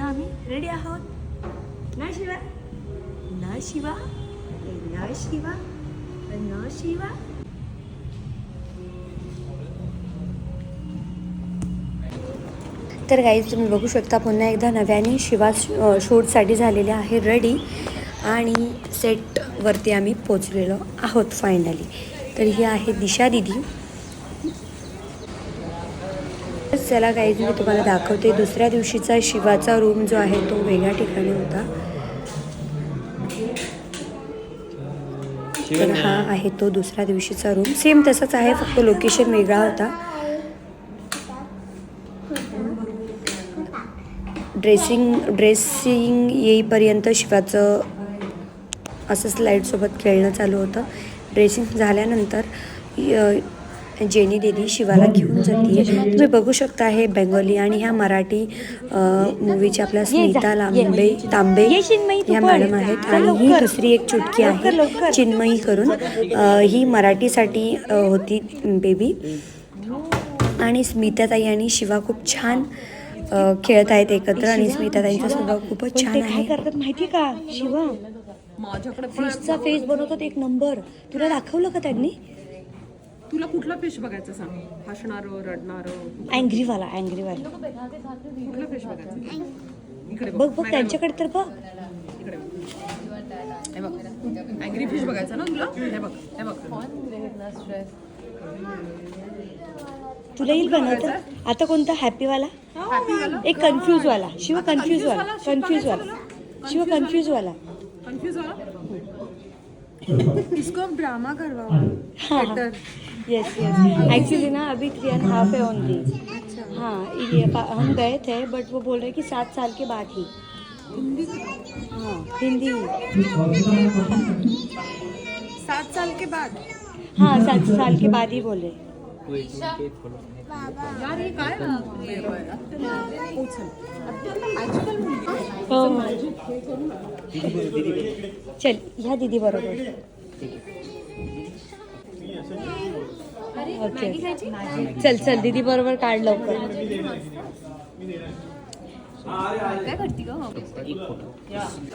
पुन्हा आम्ही रेडी आहोत. ना शिवा? ना शिवा? ना शिवा? ना शिवा? तर गाईज तुम्ही बघू शकता पुन्हा एकदा नव्याने शिवा श- शूटसाठी झालेले आहे रेडी आणि सेटवरती आम्ही पोचलेलो आहोत फायनली तर ही आहे दिशा दिदी. चला गाईज मी तुम्हाला दाखवते. दुसऱ्या दिवशीचा शिवाचा रूम जो आहे तो वेगळ्या ठिकाणी होता. तर हा आहे तो दुसऱ्या दिवशीचा रूम सेम तसाच आहे फक्त लोकेशन वेगळा होता. ड्रेसिंग ड्रेसिंग येईपर्यंत शिवाचं असंच लाईटसोबत खेळणं चालू होतं. ड्रेसिंग झाल्यानंतर जेनी दिदी शिवाला घेऊन जाते तुम्ही बघू शकता हे बेंगोली आणि ह्या मराठी मूवीच्या आपल्या स्मिता लांबे तांबे ह्या मॅडम आहेत. आणि ही दुसरी एक चुटकी आहे चिन्मयी करून. ही मराठीसाठी होती बेबी आणि स्मिताताई आणि शिवा खूप छान खेळत आहेत एकत्र. आणि स्मिताताईंचा स्वभाव खूपच छान आहे. करतात माहिती का शिवा? माझ्याकडे फिशचा फेस बनवतात एक नंबर तुला दाखवलं का त्यांनी? तुला कुठला फिश बघायचं सांग? हसणार रडणार? अँग्रीवाला अँग्रीवाला कुठला फिश बघायचं? इकडे बघ. बघ त्यांच्याकडे तर बघ. इकडे बघ. हे बघ. अँग्री फिश बघायचं ना तुला? हे बघ हे बघ. तुला येईल बनवता आता कोणता? हॅपीवाला एक कन्फ्यूज वाला शिव कन्फ्यूज वाला कन्फ्यूज वाला शिव कन्फ्यूज वाला कन्फ्यूज इसको ड्रामा करवाओ. हाँ। यस यस एक्चुअली ना अभी थ्री एंड हाफ़ है ओनली हाँ ये हम गए थे बट वो बोल रहे कि सात साल के बाद ही। हाँ हिंदी। सात साल के बाद? हाँ सात साल के बाद ही बोले। यार काय हो? चल ह्या दीदी बरोबर। ओके. चल चल दीदी बरोबर काढ लवकर.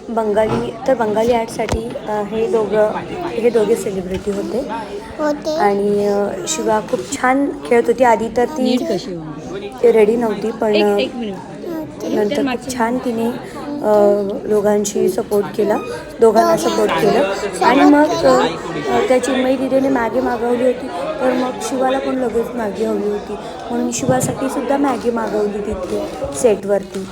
बंगाली तर बंगाली आर्टसाठी हे दोघं हे दोघे सेलिब्रिटी होते. होते. आणि शिवा खूप छान खेळत होती. आधी तर ती रेडी नव्हती पण नंतर खूप छान तिने दोघांशी सपोर्ट केला दोघांना सपोर्ट केलं. आणि मग त्याची अ, चिन्मयी दिदीने मॅगी मागवली होती. तर मग शिवाला पण लगेच मॅगी हवी होती. म्हणून शिवासाठी सुद्धा मॅगी मागवली तिथे सेटवरती